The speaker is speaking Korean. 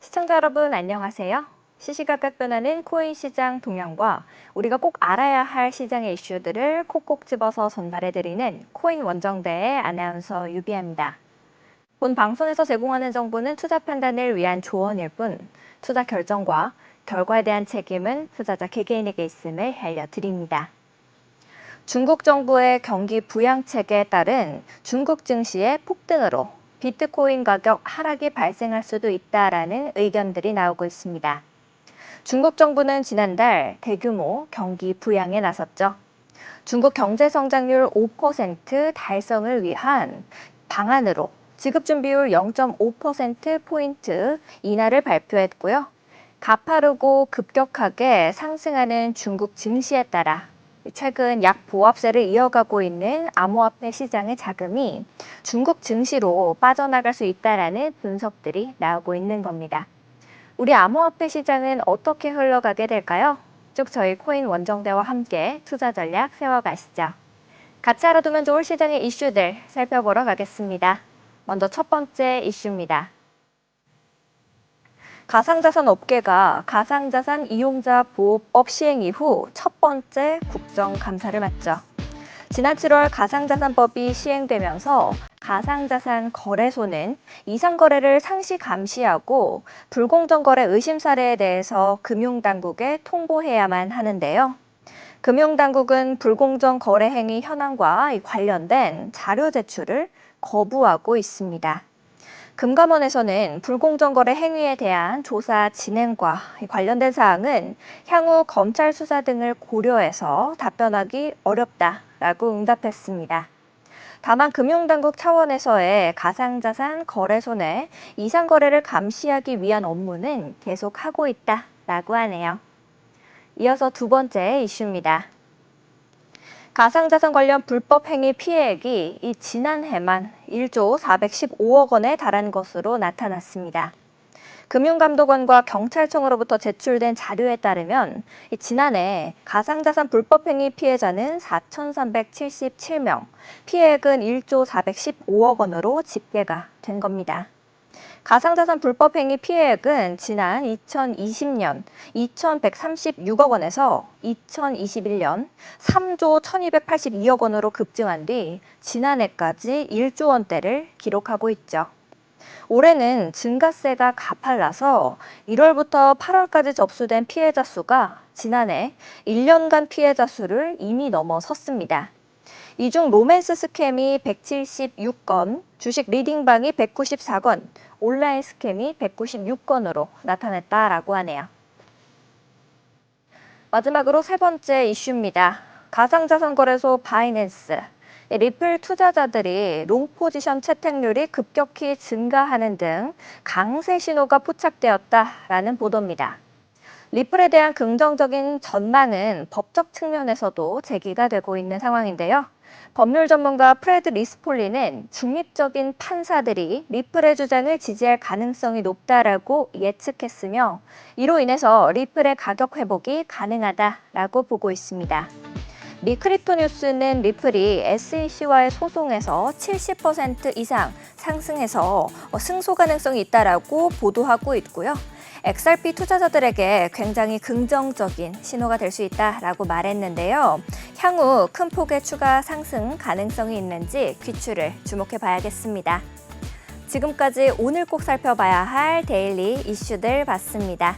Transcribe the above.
시청자 여러분 안녕하세요. 시시각각 변하는 코인 시장 동향과 우리가 꼭 알아야 할 시장의 이슈들을 콕콕 집어서 전달해드리는 코인 원정대의 아나운서 유비아입니다. 본 방송에서 제공하는 정보는 투자 판단을 위한 조언일 뿐 투자 결정과 결과에 대한 책임은 투자자 개개인에게 있음을 알려드립니다. 중국 정부의 경기 부양책에 따른 중국 증시의 폭등으로 비트코인 가격 하락이 발생할 수도 있다라는 의견들이 나오고 있습니다. 중국 정부는 지난달 대규모 경기 부양에 나섰죠. 중국 경제 성장률 5% 달성을 위한 방안으로 지급 준비율 0.5%포인트 인하를 발표했고요. 가파르고 급격하게 상승하는 중국 증시에 따라 최근 약 보합세를 이어가고 있는 암호화폐 시장의 자금이 중국 증시로 빠져나갈 수 있다라는 분석들이 나오고 있는 겁니다. 우리 암호화폐 시장은 어떻게 흘러가게 될까요? 쭉 저희 코인 원정대와 함께 투자 전략 세워가시죠. 같이 알아두면 좋을 시장의 이슈들 살펴보러 가겠습니다. 먼저 첫 번째 이슈입니다. 가상자산 업계가 가상자산 이용자 보호법 시행 이후 첫 번째 국정감사를 맞죠. 지난 7월 가상자산법이 시행되면서 가상자산 거래소는 이상거래를 상시 감시하고 불공정 거래 의심 사례에 대해서 금융당국에 통보해야만 하는데요. 금융당국은 불공정 거래 행위 현황과 관련된 자료 제출을 거부하고 있습니다. 금감원에서는 불공정 거래 행위에 대한 조사 진행과 관련된 사항은 향후 검찰 수사 등을 고려해서 답변하기 어렵다라고 응답했습니다. 다만 금융당국 차원에서의 가상자산 거래소 내 이상 거래를 감시하기 위한 업무는 계속하고 있다라고 하네요. 이어서 두 번째 이슈입니다. 가상자산 관련 불법 행위 피해액이 이 지난해만 1조 415억 원에 달한 것으로 나타났습니다. 금융감독원과 경찰청으로부터 제출된 자료에 따르면 지난해 가상자산 불법 행위 피해자는 4,377명, 피해액은 1조 415억 원으로 집계가 된 겁니다. 가상자산 불법 행위 피해액은 지난 2020년 2,136억 원에서 2021년 3조 1,282억 원으로 급증한 뒤 지난해까지 1조 원대를 기록하고 있죠. 올해는 증가세가 가팔라서 1월부터 8월까지 접수된 피해자 수가 지난해 1년간 피해자 수를 이미 넘어섰습니다. 이 중 로맨스 스캠이 176건, 주식 리딩방이 194건, 온라인 스캠이 196건으로 나타냈다라고 하네요. 마지막으로 세 번째 이슈입니다. 가상자산 거래소 바이낸스. 리플 투자자들이 롱 포지션 채택률이 급격히 증가하는 등 강세 신호가 포착되었다라는 보도입니다. 리플에 대한 긍정적인 전망은 법적 측면에서도 제기가 되고 있는 상황인데요. 법률 전문가 프레드 리스폴리는 중립적인 판사들이 리플의 주장을 지지할 가능성이 높다라고 예측했으며 이로 인해서 리플의 가격 회복이 가능하다라고 보고 있습니다. 미 크립토 뉴스는 리플이 SEC와의 소송에서 70% 이상 상승해서 승소 가능성이 있다라고 보도하고 있고요. XRP 투자자들에게 굉장히 긍정적인 신호가 될 수 있다라고 말했는데요. 향후 큰 폭의 추가 상승 가능성이 있는지 귀추를 주목해 봐야겠습니다. 지금까지 오늘 꼭 살펴봐야 할 데일리 이슈들 봤습니다.